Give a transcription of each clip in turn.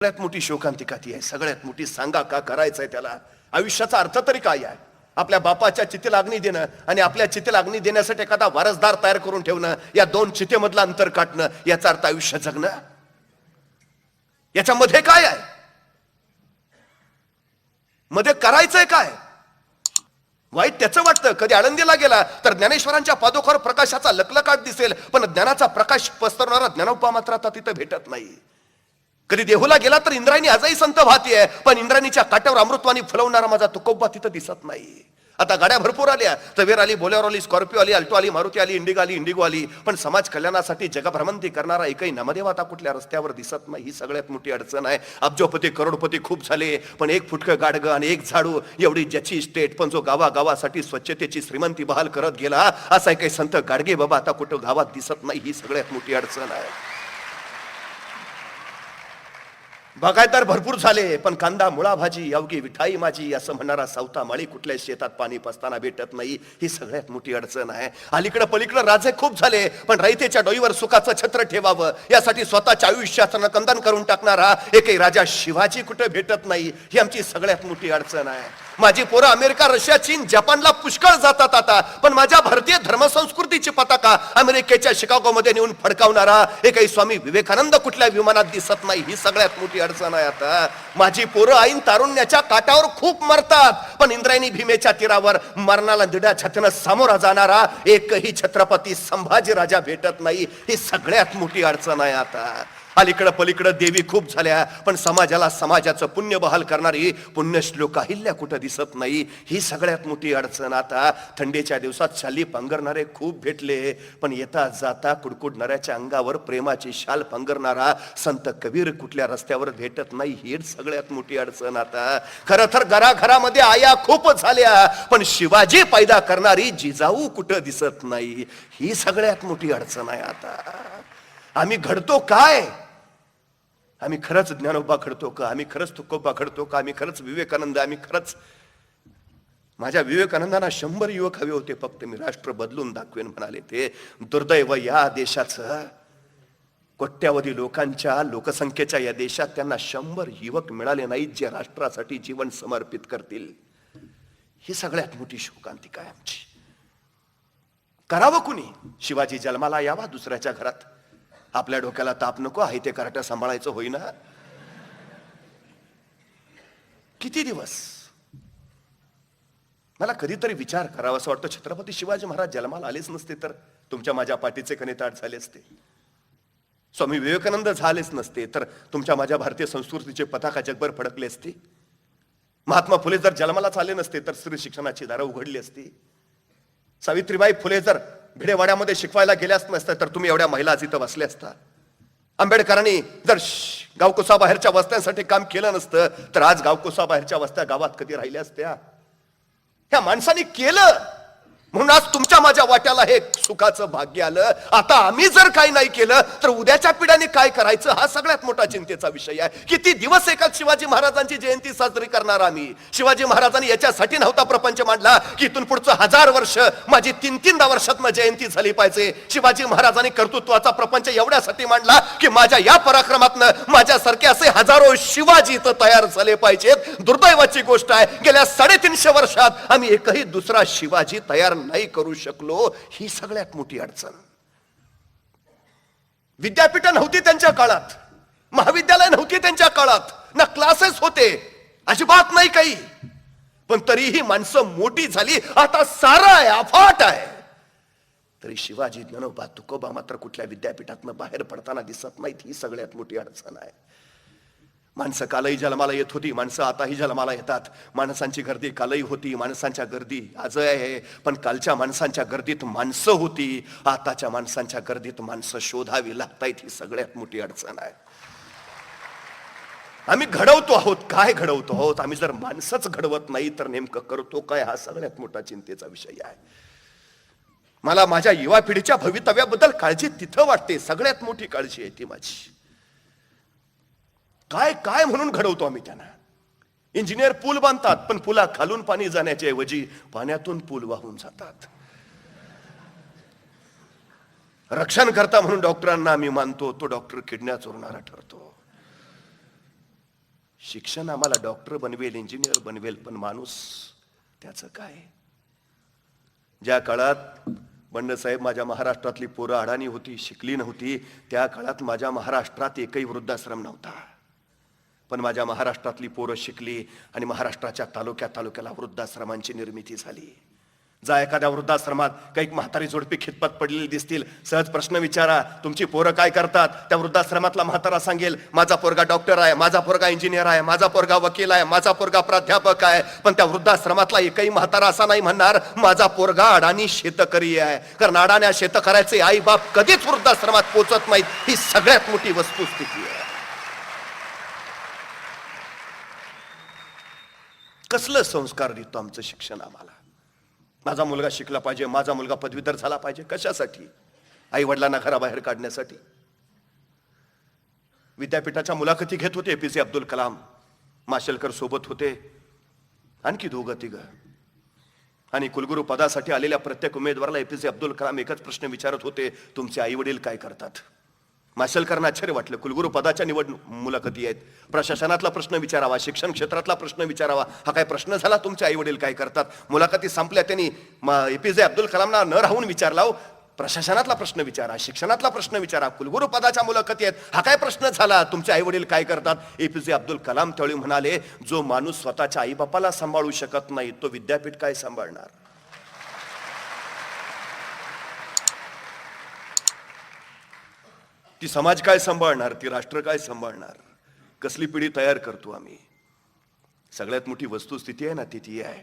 सगळ्यात मोठी शोकांतिका ती आहे. सगळ्यात मोठी सांगा का करायचंय त्याला? आयुष्याचा अर्थ तरी काय आहे? आपल्या बापाच्या चितेला अग्नी देणं आणि आपल्या चितेला अग्नी देण्यासाठी एखादा वारसदार तयार करून ठेवणं या दोन चितेमधलं अंतर काढणं याचा अर्थ आयुष्य जगणं? याच्यामध्ये काय आहे? मध्ये करायचंय काय? वाईट त्याचं वाटतं. कधी आळंदीला गेला तर ज्ञानेश्वरांच्या पादोखर प्रकाशाचा लकलकाट दिसेल पण ज्ञानाचा प्रकाश पसरवणारा ज्ञानोपा मात्र आता तिथं भेटत नाही. कधी देहूला गेला तर इंद्रायणी आजही संत भाती आहे. पण इंद्रायणीच्या काट्यावर अमृतवाणी फुलवणारा माझा तुकोबा तिथं दिसत नाही. आता गाड्या भरपूर आल्या. तवेर आली बोलेरो आली स्कॉर्पिओ आली अल्टो आली मारुती आली इंडिगो आली इंडिगो आली. पण समाज कल्याणासाठी जगभ्रमंती करणारा एकही नमदेव आता कुठल्या रस्त्यावर दिसत नाही. ही सगळ्यात मोठी अडचण आहे. अब्जोपती करोडपती खूप झाले. पण एक फुटकं गाडगं आणि एक झाडू एवढी ज्याची स्टेट पण जो गावागावासाठी स्वच्छतेची श्रीमंती बहाल करत गेला असा काही संत गाडगे बाबा आता कुठं गावात दिसत नाही. ही सगळ्यात मोठी अडचण आहे. बागायतदार भरपूर झाले पण कांदा मुळा भाजी अवघी विठाई माझी असं म्हणणारा सावता माळी कुठल्या शेतात पाणी पसताना भेटत नाही ही सगळ्यात मोठी अडचण आहे. अलीकडे पलीकडे राजे खूप झाले पण रयतेच्या डोईवर सुखाचं छत्र ठेवावं यासाठी स्वतःच्या आयुष्याचं नकंदन करून टाकणारा एकही राजा शिवाजी कुठे भेटत नाही ही आमची सगळ्यात मोठी अडचण आहे. माझी पोरं अमेरिका रशिया चीन जपानला पुष्कळ जातात आता. पण माझ्या भारतीय धर्मसंस्कृतीची पताका अमेरिकेच्या शिकागो मध्ये नेऊन फडकावणारा एकही स्वामी विवेकानंद कुठल्या विमानात दिसत नाही ही सगळ्यात मोठी अडचण आहे आता. माझी पोरं आईन तारुण्याच्या काठावर खूप मरतात पण इंद्रायणी भीमेच्या तीरावर मरणाला दिड्या छातीनं सामोरा जाणारा एकही छत्रपती संभाजी राजा भेटत नाही ही सगळ्यात मोठी अडचण आहे आता. अलीकडं पलीकडं देवी खूप झाल्या पण समाजाला समाजाचं पुण्य बहाल करणारी पुण्यश्लोक अहिल्या कुठं दिसत नाही. ही सगळ्यात मोठी अडचण आता. थंडीच्या दिवसात शाली पांघरणारे खूप भेटले पण येता जाता कुडकुडणाऱ्याच्या अंगावर प्रेमाची शाल पांघरणारा संत कबीर कुठल्या रस्त्यावर भेटत नाही ही सगळ्यात मोठी अडचण आता. खरं तर घराघरामध्ये आया खूप झाल्या पण शिवाजी पैदा करणारी जिजाऊ कुठं दिसत नाही ही सगळ्यात मोठी अडचण आहे आता. आम्ही घडतो काय? आम्ही खरंच ज्ञानोबा घडतो का? आम्ही खरंच तुकोबा घडतो का? आम्ही खरंच विवेकानंद आम्ही खरंच माझ्या विवेकानंदांना शंभर युवक हवे होते फक्त. मी राष्ट्र बदलून दाखवेन म्हणाले ते. दुर्दैव या देशाचं कोट्यावधी लोकांच्या लोकसंख्येच्या या देशात त्यांना शंभर युवक मिळाले नाहीत जे राष्ट्रासाठी जीवन समर्पित करतील. ही सगळ्यात मोठी शोकांतिका आहे आमची. करावं कुणी? शिवाजी जन्माला यावा दुसऱ्याच्या घरात. आपल्या डोक्याला ताप नको आहे ते कराट्या सांभाळायचं होईना. किती दिवस? मला कधीतरी विचार करावा असं वाटतं. छत्रपती शिवाजी महाराज जन्माला आलेच नसते तर तुमच्या माझ्या पाठीचे कनेताट झाले असते. स्वामी विवेकानंद झालेच नसते तर तुमच्या माझ्या भारतीय संस्कृतीचे पताका जगभर फडकले असते. महात्मा फुले जर जन्मालाच आले नसते तर स्त्री शिक्षणाची दारं उघडली असती. सावित्रीबाई फुले जर भिडेवाड्यामध्ये शिकवायला गेल्याच नसत्या तर तुम्ही एवढ्या महिला आज इथं बसल्या असता. आंबेडकरांनी जर श- गावकुसा बाहेरच्या वस्त्यांसाठी काम केलं नसतं तर आज गावकुसा बाहेरच्या वस्त्या गावात कधी राहिल्या असत्या? ह्या माणसाने केलं! म्हणून आज तुमच्या माझ्या वाट्याला हे सुखाचं भाग्य आलं. आता आम्ही जर काही नाही केलं तर उद्याच्या पिढ्याने काय करायचं हा सगळ्यात मोठा चिंतेचा विषय आहे. किती दिवस एकाच शिवाजी महाराजांची जयंती साजरी करणार आम्ही? शिवाजी महाराजांनी याच्यासाठी नव्हता प्रपंच मांडला की इथून पुढचं हजार वर्ष माझी तीन तीनदा वर्षात जयंती झाली पाहिजे. शिवाजी महाराजांनी कर्तृत्वाचा प्रपंच एवढ्यासाठी मांडला की माझ्या या पराक्रमातनं माझ्यासारखे असे हजारो शिवाजी इथं तयार झाले पाहिजेत. दुर्दैवाची गोष्ट आहे गेल्या साडेतीनशे वर्षात आम्ही एकही दुसरा शिवाजी तयार नाही करू शकलो ही सगळ्यात मोठी अडचण. विद्यापीठ नव्हती त्यांच्या काळात. महाविद्यालय नव्हती त्यांच्या काळात. ना क्लासेस होते. अजिबात नाही काही. पण तरीही माणसं मोठी झाली. आता सारा आहे अफाट आहे. तरी शिवाजी ज्ञानोबा तुकोबा मात्र कुठल्या विद्यापीठातनं बाहेर पडताना दिसत नाहीत. ही सगळ्यात मोठी अडचण आहे. माणसं कालही जन्माला येत होती माणसं आताही जन्माला येतात. माणसांची गर्दी कालही होती माणसांच्या गर्दी आजही आहे. पण कालच्या माणसांच्या गर्दीत माणसं होती. आताच्या माणसांच्या गर्दीत माणसं शोधावी लागतायत ही सगळ्यात मोठी अडचण आहे. आम्ही घडवतो आहोत काय घडवतो आहोत? आम्ही जर माणसंच घडवत नाही तर नेमकं करतो काय? हा सगळ्यात मोठा चिंतेचा विषय आहे. मला माझ्या युवा पिढीच्या भवितव्याबद्दल काळजी तिथं वाटते. सगळ्यात मोठी काळजी आहे ती माझी. काय काय म्हणून घडवतो आम्ही त्यांना? इंजिनियर पूल बांधतात पण पुला खालून पाणी जाण्याच्या ऐवजी पाण्यातून पूल वाहून जातात. रक्षण करता म्हणून डॉक्टरांना आम्ही मानतो तो डॉक्टर किडण्या चोरणारा ठरतो. शिक्षण आम्हाला डॉक्टर बनवेल इंजिनियर बनवेल पण माणूस त्याचं काय? ज्या काळात बंडसाहेब माझ्या महाराष्ट्रातली पोरं अडाणी होती शिकली नव्हती त्या काळात माझ्या महाराष्ट्रात एकही वृद्धाश्रम नव्हता. पण माझ्या महाराष्ट्रातली पोरं शिकली आणि महाराष्ट्राच्या तालुक्या तालुक्याला वृद्धाश्रमांची निर्मिती झाली. जा एखाद्या वृद्धाश्रमात काही म्हातारी जोडपी खितपत पडलेली दिसतील. सहज प्रश्न विचारा तुमची पोरं काय करतात? त्या वृद्धाश्रमातला म्हातारा सांगेल माझा पोरगा डॉक्टर आहे माझा पोरगा इंजिनियर आहे माझा पोरगा वकील आहे माझा पोरगा प्राध्यापक आहे. पण त्या वृद्धाश्रमातला एकही म्हातारा असा नाही म्हणणार माझा पोरगा अडाणी शेतकरी आहे. कारण अडाण्या शेतकऱ्याचे आई बाप कधीच वृद्धाश्रमात पोचत नाहीत. ही सगळ्यात मोठी वस्तुस्थिती आहे. कसलं संस्कार देतो आमचं शिक्षण आम्हाला? माझा मुलगा शिकला पाहिजे माझा मुलगा पदवीधर झाला पाहिजे कशासाठी? आई वडिलांना घराबाहेर काढण्यासाठी. विद्यापीठाच्या मुलाखती घेत होते एपीजे अब्दुल कलाम. माशेलकर सोबत होते. आणखी दोघं तिघं. आणि कुलगुरू पदासाठी आलेल्या प्रत्येक उमेदवाराला एपीजे अब्दुल कलाम एकच प्रश्न विचारत होते तुमचे आई वडील काय करतात? माशेलकरांना आश्चर्य वाटलं. कुलगुरू पदाच्या निवड मुलाखती आहेत. प्रशासनातला प्रश्न विचारावा शिक्षण क्षेत्रातला प्रश्न विचारावा. हा काय प्रश्न झाला? तुमचे आई वडील काय करतात? मुलाखती संपल्या त्यांनी एपीजे अब्दुल कलामना न राहून विचारला प्रशासनातला प्रश्न विचारा शिक्षणातला प्रश्न विचारा. कुलगुरू पदाच्या मुलाखती आहेत. हा काय प्रश्न झाला? तुमचे आई वडील काय करतात? एपीजे अब्दुल कलाम त्यावेळी म्हणाले जो माणूस स्वतःच्या आईबापाला सांभाळू शकत नाही तो विद्यापीठ काय सांभाळणार? ती समाज काय सांभाळणार ती राष्ट्र काय सांभाळणार? कसली पिढी तयार करतो आम्ही? सगळ्यात मोठी वस्तुस्थिती आहे ना ती ती आहे.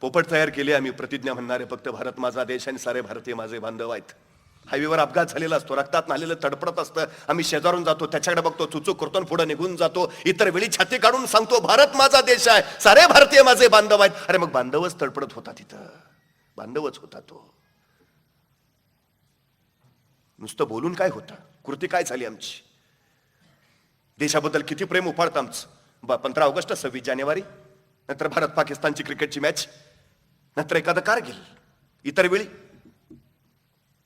पोपट तयार केली आम्ही प्रतिज्ञा म्हणणारे फक्त भारत माझा देश आणि सारे भारतीय माझे बांधव आहेत. हायवेवर अपघात झालेला असतो रक्तात नालेलं तडपडत असतं. आम्ही शेजारून जातो त्याच्याकडे बघतो चुचूक करतो आणि पुढे निघून जातो. इतर वेळी छाती काढून सांगतो भारत माझा देश आहे सारे भारतीय माझे बांधव आहेत. अरे मग बांधवच तडपडत होता तिथं. बांधवच होता तो. नुसतं बोलून काय होतं? कृती काय झाली आमची? देशाबद्दल किती प्रेम उफाळतं आमचं. पंधरा ऑगस्ट सव्वीस जानेवारी. नंतर भारत पाकिस्तानची क्रिकेटची मॅच. नंतर एखादं कारगिल. इतर वेळी.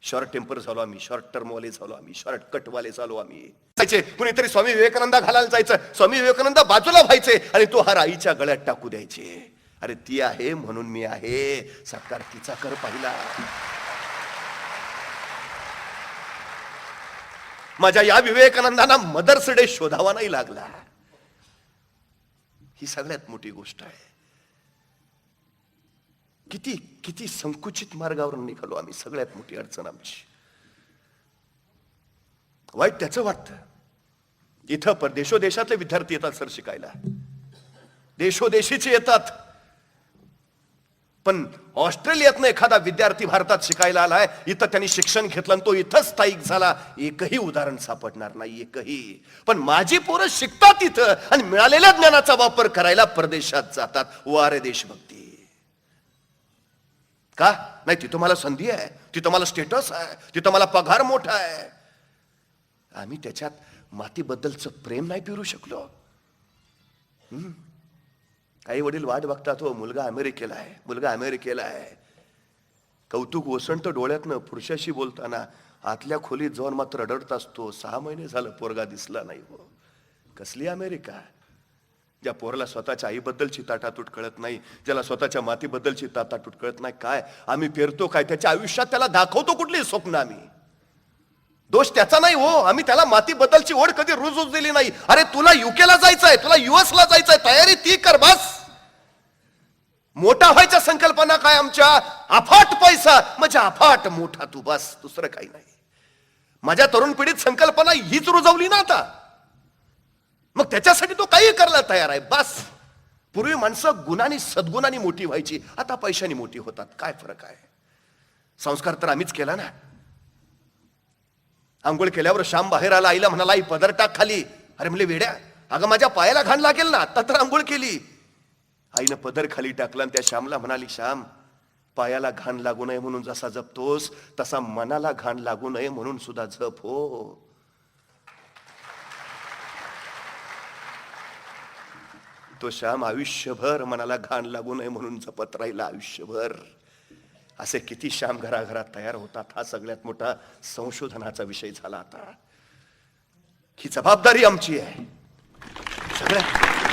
शॉर्ट टेम्पर झालो आम्ही. शॉर्ट टर्मवाले झालो आम्ही. शॉर्ट कटवाले झालो आम्ही. जायचे. कुणीतरी स्वामी विवेकानंदा घालायला जायचं. स्वामी विवेकानंद बाजूला व्हायचे. आणि तो हा आईच्या गळ्यात टाकू द्यायचे. अरे ती आहे म्हणून मी आहे. सरकार तिचा कर पाहिला. माझ्या या विवेकानंदांना मदर्स डे शोधावा नाही लागला. ही सगळ्यात मोठी गोष्ट आहे. किती किती संकुचित मार्गावर निघालो आम्ही सगळ्यात मोठी अडचण आमची. वाईट त्याचं वाटतं. इथं परदेशोदेशातले विद्यार्थी येतात सर शिकायला. देशोदेशीचे येतात. पण ऑस्ट्रेलियातनं एखादा विद्यार्थी भारतात शिकायला आलाय इथं त्यांनी शिक्षण घेतलं आणि तो इथंच स्थायिक झाला. एकही उदाहरण सापडणार नाही एकही. पण माझी पोरं शिकतात इथं आणि मिळालेल्या ज्ञानाचा वापर करायला परदेशात जातात. वारे देशभक्ती. का? नाही तिथं मला संधी आहे. तिथं मला स्टेटस आहे. तिथं मला पगार मोठा आहे. आम्ही त्याच्यात मातीबद्दलचं प्रेम नाही पिरू शकलो. काही वडील वाट बघतात हो मुलगा अमेरिकेला आहे मुलगा अमेरिकेला आहे. कौतुक ओसंत डोळ्यातनं पुरुषाशी बोलताना आतल्या खोलीत जाऊन मात्र रडत असतो. सहा महिने झालं पोरगा दिसला नाही हो. कसली अमेरिका? ज्या पोरला स्वतःच्या आईबद्दलची ताटातूट कळत नाही ज्याला स्वतःच्या मातीबद्दलची ताटातूट कळत नाही काय? आम्ही पेरतो काय? त्याच्या आयुष्यात त्याला दाखवतो कुठली स्वप्न आम्ही. दोष त्याचा नाही हो. आम्ही त्याला मातीबद्दलची ओढ कधी रुजूच दिली नाही. अरे तुला युकेला जायचंय तुला युएस ला जायचंय तयारी ती कर बस. मोठा व्हायच्या संकल्पना काय आमच्या? अफाट पैसा. म्हणजे अफाट मोठा तू बस दुसरं काही नाही. माझ्या तरुण पिढीत संकल्पना हीच रुजवली ना आता. मग त्याच्यासाठी तो काही करायला तयार आहे. बस. पूर्वी माणसं गुणांनी सद्गुणांनी मोठी व्हायची. आता पैशानी मोठी होतात. काय फरक आहे? संस्कार तर आम्हीच केला ना. आंघोळ केल्यावर श्याम बाहेर आला आईला म्हणाला आई पदर टाक खाली. अरे म्हणले वेड्या अगं माझ्या पायाला घाण लागेल ना. आता तर आंघोळ केली. आईनं पदर खाली टाकला आणि त्या श्यामला म्हणाली श्याम पायाला घाण लागू नये म्हणून जसा जपतोस तसा मनाला घाण लागू नये म्हणून सुद्धा जप हो. तो श्याम आयुष्यभर मनाला घाण लागू नये म्हणून जपत राहिला आयुष्यभर. असे किती श्याम घराघरात तयार होतात हा सगळ्यात मोठा संशोधनाचा विषय झाला आता. ही जबाबदारी आमची आहे. सगळ्या